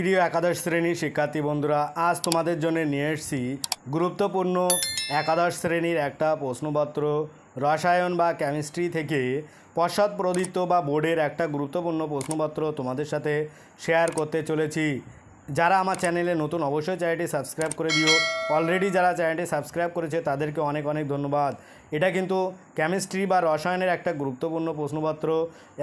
প্রিয় একাদশ শ্রেণির শিক্ষার্থী বন্ধুরা, আজ তোমাদের জন্য নিয়ে এসেছি গুরুত্বপূর্ণ একাদশ শ্রেণির একটা প্রশ্নপত্র। রসায়ন বা কেমিস্ট্রি থেকে পশ্চাৎ প্রদিত্ত বা বোর্ডের একটা গুরুত্বপূর্ণ প্রশ্নপত্র তোমাদের সাথে শেয়ার করতে চলেছি। যারা আমার চ্যানেলে নতুন, অবশ্যই চ্যানেলটি সাবস্ক্রাইব করে দিও। অলরেডি যারা চ্যানেলটি সাবস্ক্রাইব করেছে, তাদেরকে অনেক অনেক ধন্যবাদ। এটা কিন্তু কেমিস্ট্রি বা রসায়নের একটা গুরুত্বপূর্ণ প্রশ্নপত্র।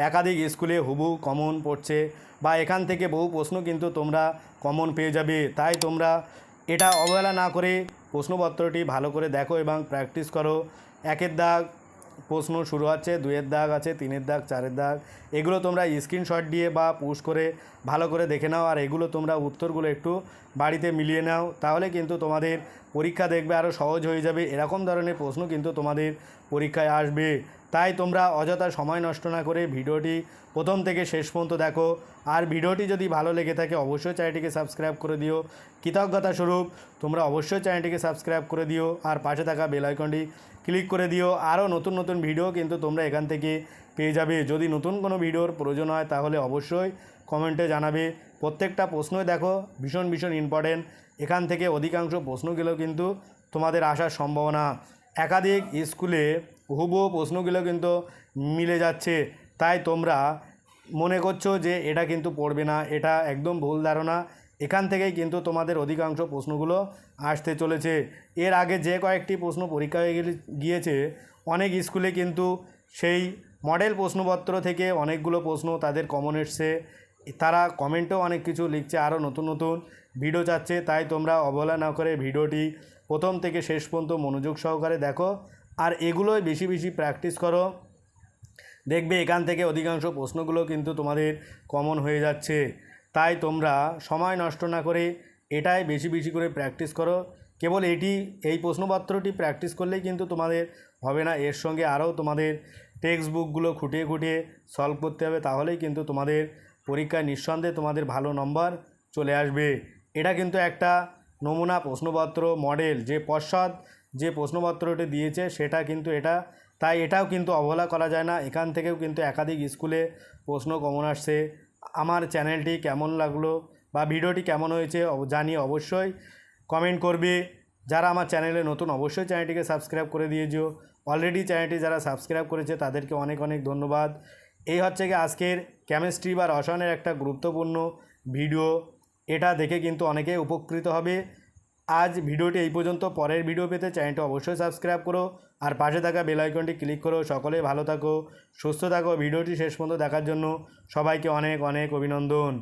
একাধিক স্কুলে হুবু কমন পড়ছে বা এখান থেকে বহু প্রশ্ন কিন্তু তোমরা কমন পেয়ে যাবে। তাই তোমরা এটা অবহেলা না করে প্রশ্নপত্রটি ভালো করে দেখো এবং প্র্যাকটিস করো। একের দাগ প্রশ্ন শুরু হচ্ছে দুয়ের দাগ আছে, তিনের দাগ, চারের দাগ। এগুলো তোমরা স্ক্রিনশট দিয়ে বা পুশ করে ভালো করে দেখে নাও, আর এগুলো তোমরা উত্তরগুলো একটু বাড়িতে মিলিয়ে নাও। তাহলে কিন্তু তোমাদের পরীক্ষা দেখবে আরও সহজ হয়ে যাবে, এরকম ধরনের প্রশ্ন কিন্তু তোমাদের পরীক্ষায় আসবে। তাই তোমরা অযথা সময় নষ্ট না করে ভিডিওটি প্রথম থেকে শেষ পর্যন্ত দেখো। আর ভিডিওটি যদি ভালো লেগে থাকে, অবশ্যই চ্যানেলটিকে সাবস্ক্রাইব করে দিও। কৃতজ্ঞতা স্বরূপ, তোমরা অবশ্যই চ্যানেলটিকে সাবস্ক্রাইব করে দিও। আর পাশে থাকা বেল আইকনটি ক্লিক করে দিও। আরও নতুন নতুন ভিডিও কিন্তু তোমরা এখান থেকে পেয়ে যাবে। যদি নতুন কোনো ভিডিওর প্রয়োজন হয়, তাহলে অবশ্যই কমেন্টে জানাবে। প্রত্যেকটা প্রশ্নই দেখো, ভীষণ ভীষণ ইম্পর্টেন্ট এখান থেকে অধিকাংশ প্রশ্নগুলো কিন্তু তোমাদের আসার সম্ভাবনা। একাধিক স্কুলে হুবহু প্রশ্নগুলো কিন্তু মিলে যাচ্ছে। তাই তোমরা মনে করছ যে এটা কিন্তু পড়বে না, এটা একদম ভুল ধারণা। এখান থেকেই কিন্তু তোমাদের অধিকাংশ প্রশ্নগুলো আসতে চলেছে। এর আগে যে কয়েকটি প্রশ্ন পরীক্ষা হয়ে গিয়েছে, অনেক স্কুলে কিন্তু সেই মডেল প্রশ্নপত্র থেকে অনেকগুলো প্রশ্ন তাদের কমন এসছে তারা কমেন্টেও অনেক কিছু লিখছে আরও নতুন নতুন ভিডিও চাচ্ছে। তাই তোমরা অবহেলা না করে ভিডিওটি প্রথম থেকে শেষ পর্যন্ত মনোযোগ সহকারে দেখো। আর এগুলোই বেশি বেশি প্র্যাকটিস করো। দেখবে এখান থেকে অধিকাংশ প্রশ্নগুলো কিন্তু তোমাদের কমন হয়ে যাচ্ছে। তাই তোমরা সময় নষ্ট না করে এটাই বেশি বেশি করে প্র্যাকটিস করো। কেবল এটি, এই প্রশ্নপত্রটি প্র্যাকটিস করলেই কিন্তু তোমাদের হবে না। এর সঙ্গে আরও তোমাদের টেক্সট বুকগুলো খুঁটিয়ে খুঁটিয়ে সলভ করতে হবে, তাহলেই কিন্তু তোমাদের পরীক্ষায় নিঃসন্দেহে তোমাদের ভালো নম্বর চলে আসবে। এটা কিন্তু একটা নমুনা প্রশ্নপত্র মডেল যে পশ্চাৎ যে প্রশ্নপত্রটি দিয়েছে সেটা কিন্তু এটা, তাই এটাও কিন্তু অবহেলা করা যায় না। এখান থেকেও কিন্তু একাধিক স্কুলে প্রশ্ন কমন আসছে। আমার চ্যানেলটি কেমন লাগল বা ভিডিওটি কেমন হয়েছে জানিয়ে অবশ্যই কমেন্ট করবে। যারা আমার চ্যানেলে নতুন, অবশ্যই চ্যানেলটিকে সাবস্ক্রাইব করে দিয়েছ অলরেডি চ্যানেলটি যারা সাবস্ক্রাইব করেছে, তাদেরকে অনেক অনেক ধন্যবাদ। এই হচ্ছে কি আজকের কেমিস্ট্রি বা রসায়নের একটা গুরুত্বপূর্ণ ভিডিও। এটা দেখে কিন্তু অনেকেই উপকৃত হবে। আজ ভিডিওটি এই পর্যন্ত। পরের ভিডিও পেতে চ্যানেলটি অবশ্যই সাবস্ক্রাইব করো আর পাশে থাকা বেল আইকনটি ক্লিক করো। সকলে ভালো থাকো, সুস্থ থাকো। ভিডিওটি শেষ পর্যন্ত দেখার জন্য সবাইকে অনেক অনেক অভিনন্দন।